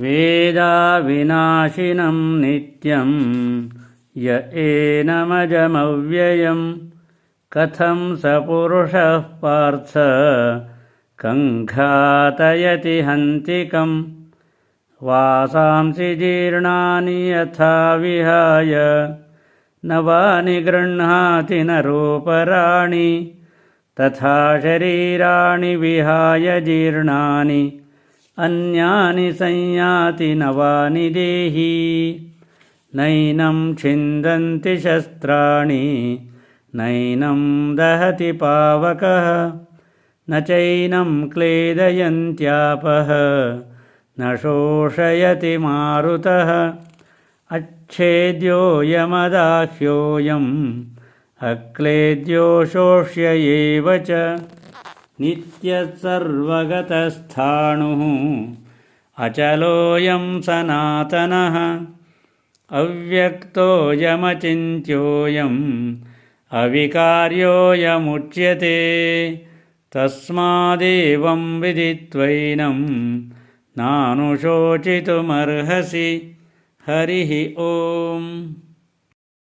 वेदाविनाशिनं नित्यं य एनमजमव्ययं कथं स पुरुषः पार्थ कङ्घातयति हन्तिकं। वासांसि जीर्णानि यथा विहाय नवानि गृह्णाति नरोपराणि तथा शरीराणि विहाय जीर्णानि अन्यानि संयाति नवानि देही नैनं छिन्दन्ति शस्त्राणि नैनं दहति पावकः। न चैनं क्लेदयन्त्यापः न शोषयति मारुतः। अच्छेद्योऽयमदाह्योऽयम् अक्लेद्यो शोष्य एव च नित्यसर्वगतस्थाणुः। अचलोऽयं सनातनः। अव्यक्तोऽयमचिन्त्योऽयम्। अविकार्योऽयमुच्यते। तस्मादेवं विदित्वैनं नानुशोचितुमर्हसि। हरिः ओम्